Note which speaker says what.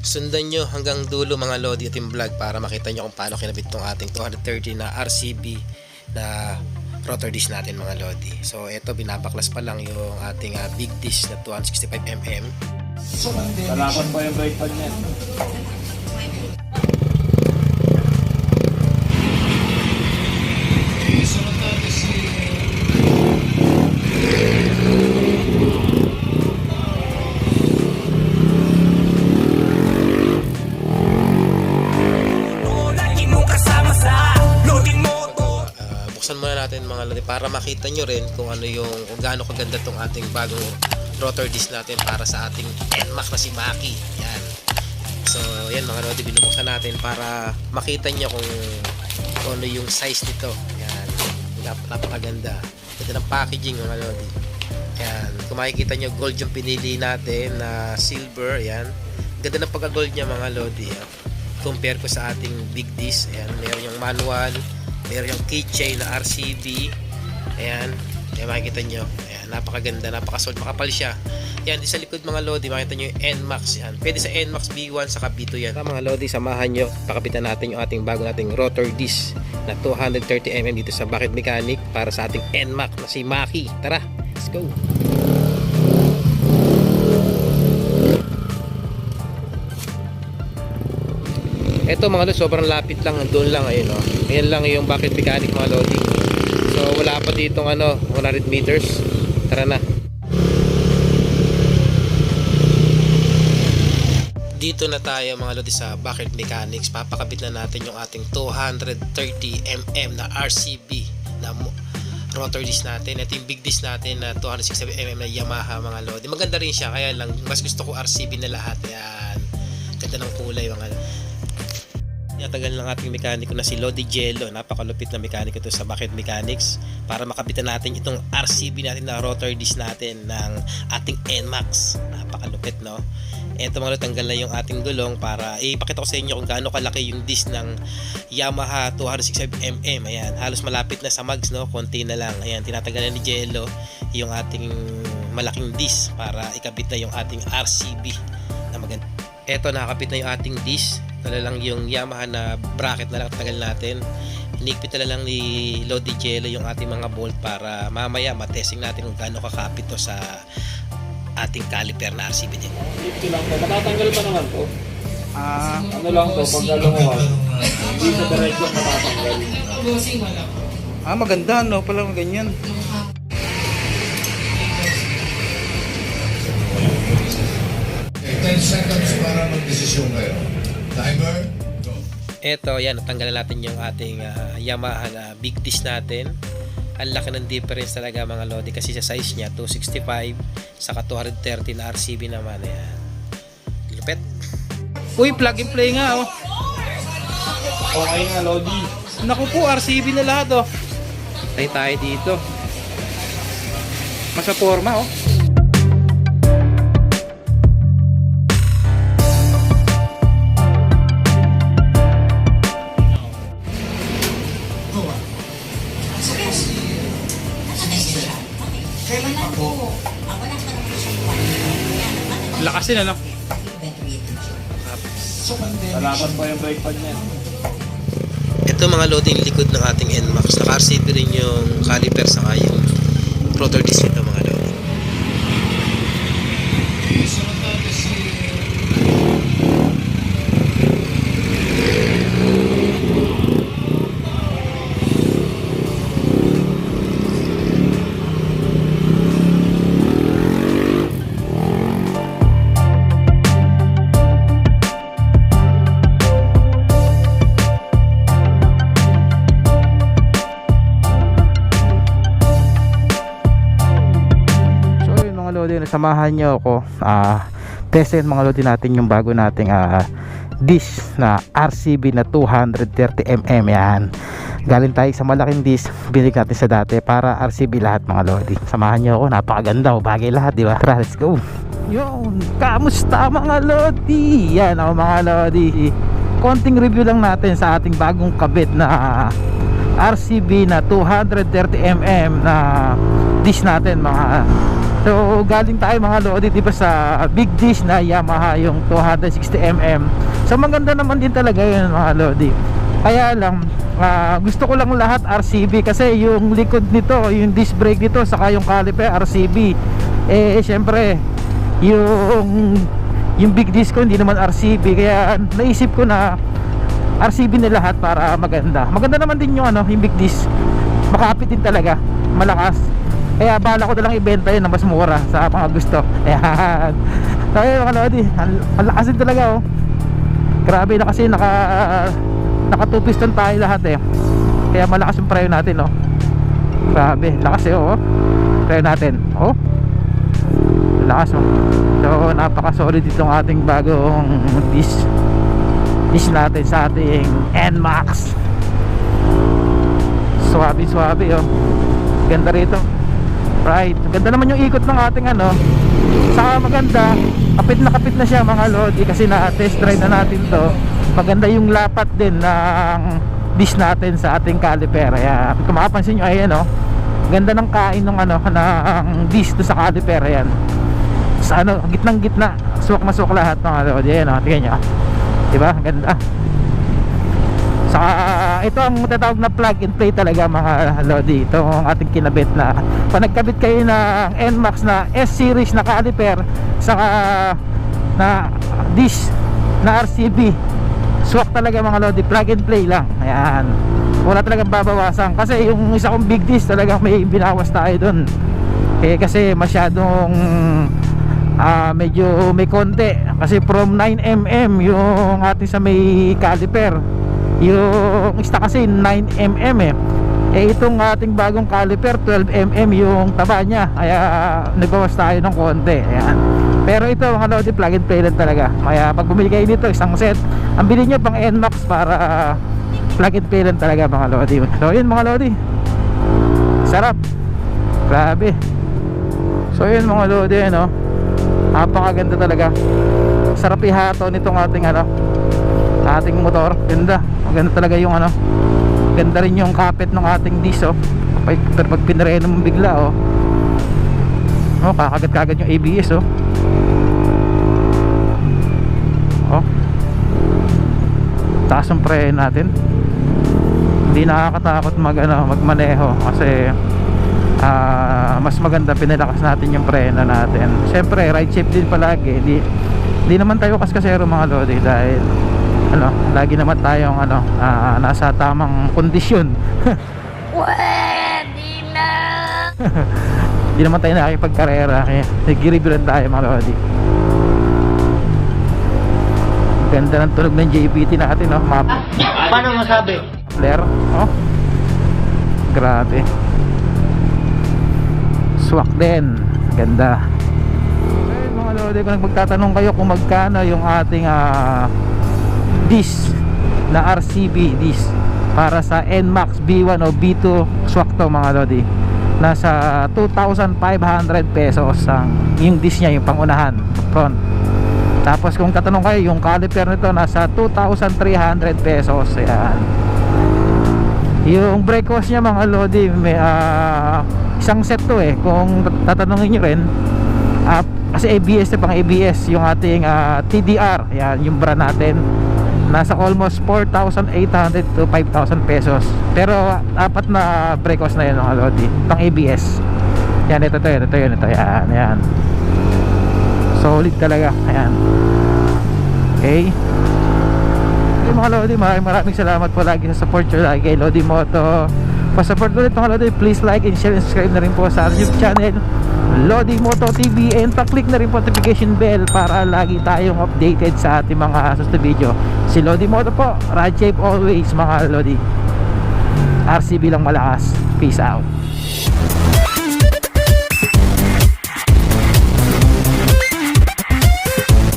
Speaker 1: Sundan nyo hanggang dulo mga Lodi at yung vlog para makita nyo kung paano kinabit tong ating 230 na RCB na rotor disc natin mga Lodi. So ito binabaklas pa lang yung ating ah, big disc na 265mm.
Speaker 2: Talakan pa yung brake pad niyan.
Speaker 1: Buksan muna natin mga Lodi para makita nyo rin kung ano yung kung gaano kaganda tong ating bagong rotor disc natin para sa ating NMAX na si Maki. Yan. So, yan mga Lodi, binubuksan natin para makita nyo kung, kung ano yung size nito. Yan. Nap napakaganda. Ganda ng packaging mga Lodi. Yan. Kung makikita nyo, gold yung pinili natin na silver. Yan. Ganda ng pagka-gold niya mga Lodi. Yan. Compare ko sa ating big disc. Ayan. Meron yung manual. Meron yung keychain na RCB. Ayan. Ayan makikita nyo. Ayan. Napakaganda. Napakasold. Makapal siya. Yan. Di sa likod mga Lodi. Makita nyo yung NMAX. Yan. Pwede sa NMAX B1 saka B2 yan. mga Lodi, samahan nyo. Pakapitan natin yung ating bago nating rotor disc na 230mm dito sa Bucket Mechanic para sa ating NMAX na si Maki. Tara. Let's go. Ito mga lodi, sobrang lapit lang, doon lang ayun oh. Ayan lang yung bucket mechanic mga lodi. So wala pa ditong ano, 100 meters. Tara na. Dito na tayo mga lodi sa bucket mechanics. Papakabit na natin yung ating 230mm na RCB na rotor disc natin. Ito yung big disc natin na 267mm na Yamaha mga lodi. Maganda rin siya, kaya lang mas gusto ko RCB na lahat. Yan. Ganda ng kulay mga Tinatagal ng ating mekaniko na si Lodi Jello. Napakalupit na mekaniko to sa Bucket Mechanics para makabitan natin itong RCB natin na rotor disc natin ng ating NMAX. Napakalupit no? Ito mga tanggal na yung ating gulong para ipakita ko sa inyo kung gaano kalaki yung disc ng Yamaha 265mm. Ayan, halos malapit na sa mags no, konti na lang. Ayan, tinatagal na ni Jello yung ating malaking disc para ikabit na yung ating RCB na maganda. Eto, nakakapit na yung ating disc. Wala lang yung Yamaha na bracket na lang tagal natin. Hinigpit na lang ni Lodi Jello yung ating mga bolt para mamaya matesting natin kung gaano kakapit to sa ating caliper na RCB din.
Speaker 2: Lift lang to. Matatanggal pa naman to.
Speaker 3: Ah,
Speaker 2: Ano lang to, pag nalunguhan. Hindi sa diretso matatanggal.
Speaker 3: ah maganda no, pala ganyan.
Speaker 4: Okay, 10 seconds para magdesisyon kayo. Timer, go.
Speaker 1: Eto, yan, natanggalan natin yung ating ah, Yamaha na big disc natin. Ang laki ng difference talaga mga Lodi kasi sa size niya 265 saka 230 na RCB naman ayan. Lupet.
Speaker 3: Uy, plug and play nga oh.
Speaker 2: Okay nga, Lodi.
Speaker 3: Naku po, RCB na lahat oh. Tayo tayo dito. Masa forma oh. Lakas din ano?
Speaker 2: Talakan pa yung brake pad niyan.
Speaker 1: Ito mga loading likod ng ating NMAX. Naka-RCB rin yung caliper saka yung rotor disc nito mga
Speaker 3: nasamahan nyo ako. Ah, testin mga lodi natin yung bago nating ah, dish na RCB na 230mm yan. Galing tayo sa malaking dish, binig natin sa dati para RCB lahat mga lodi. Samahan nyo ako, napakaganda oh, bagay lahat, di ba? Tara, let's go. Yun, kamusta mga lodi? Yan ako mga lodi. Konting review lang natin sa ating bagong kabit na RCB na 230mm na dish natin mga So galing tayo mga Lodi di ba sa big dish na Yamaha yung 260mm So maganda naman din talaga yun mga Lodi. Kaya lang ah, gusto ko lang lahat RCB kasi yung likod nito yung disc brake nito saka yung caliper RCB Eh syempre yung yung big disc ko hindi naman RCB kaya naisip ko na RCB na lahat para maganda. Maganda naman din yung ano yung big disc. Makapit din talaga. Malakas kaya bala ko na lang ibenta yun na mas mura sa mga gusto. Ayan. So ayun mga lodi ang lakas din talaga oh. Grabe na kasi naka naka 2 piston tayo lahat eh. Kaya malakas yung preno natin oh. Grabe lakas eh oh. Preno natin oh. Lakas oh. So napaka solid itong ating bagong disc disc natin sa ating NMAX. Swabe swabe oh. Ganda rito right. Ganda naman yung ikot ng ating ano. Saka maganda kapit na kapit na siya mga lodi kasi na test drive na natin to. Maganda yung lapat din ng disc natin sa ating caliper. Ayan kung makapansin nyo ayan oh ganda ng kain ng ano ng disc to sa caliper. Ayan. Sa ano gitnang gitna. Suwak masuk lahat mga lodi ayan oh tingnan nyo. Diba? Ganda Saka ito ang tatawag na plug and play talaga mga lodi Ito ang ating kinabit na Pag nagkabit kayo ng NMAX na S-series na caliper Saka na disc na RCB Swak talaga mga lodi Plug and play lang. Ayan. Wala talagang babawasan. Kasi yung isa kong big disc talaga may binawas tayo dun. Eh, Kasi masyadong ah medyo may konti. Kasi from 9mm yung ating sa may caliper yung ista kasi 9mm eh. Eh itong ating bagong caliper 12mm yung taba niya. Kaya nagbawas tayo ng konti. Ayan. Pero ito mga lodi plug and play lang talaga. Kaya pag bumili kayo nito isang set ang bili nyo pang NMAX para plug and play lang talaga mga lodi. So yun mga lodi. Sarap. Grabe. So yun mga lodi ano. Napakaganda talaga. Sarap ihato nitong ating ano ating motor ganda. Maganda talaga yung ano. Ganda rin yung kapit ng ating disc oh. Pero pag pinareno mo bigla oh. Oh kakagat kagad yung ABS oh. Oh. Taas ang preno natin. Hindi nakakatakot mag ano magmaneho kasi ah, mas maganda pinalakas natin yung preno natin. Syempre ride safe din palagi. Hindi hindi naman tayo kaskasero mga lodi dahil ano lagi naman tayong ano ah, nasa tamang kondisyon.
Speaker 5: Pwede na!
Speaker 3: hindi naman tayo nakikipagkarera kaya nag-review lang tayo mga lodi. Ganda ng tunog ng JPT natin no map.
Speaker 2: Paano masabi?
Speaker 3: Flare oh. Grabe. Swak din. Ganda. Ayun, mga lodi kung magtatanong kayo kung magkano yung ating ah, disc na RCB disc para sa NMAX B1 o B2 swak to mga lodi. Nasa 2,500 pesos ang yung disc niya yung pangunahan front. Tapos kung tatanong kayo yung caliper nito nasa 2,300 pesos yan yung brake hose niya mga lodi may ah, isang set to eh. Kung tatanungin nyo rin ah, kasi ABS na pang ABS yung ating ah, TDR yan yung brand natin nasa almost 4,800 to 5,000 pesos. Pero apat na brake hose na yun mga lodi. Pang ABS yan ito to ito to yun ito. Yan yan. Solid talaga. Ayan. Okay. Okay mga Lodi, maraming maraming salamat po lagi sa support nyo lagi kay Lodi Moto. Pa-support ulit mga Lodi, please like and share and subscribe na rin po sa YouTube channel Lodi Moto TV and pa-click na rin po notification bell para lagi tayong updated sa ating mga susunod video. Si Lodi Moto po, ride safe always mga Lodi. RCB lang malakas. Peace out.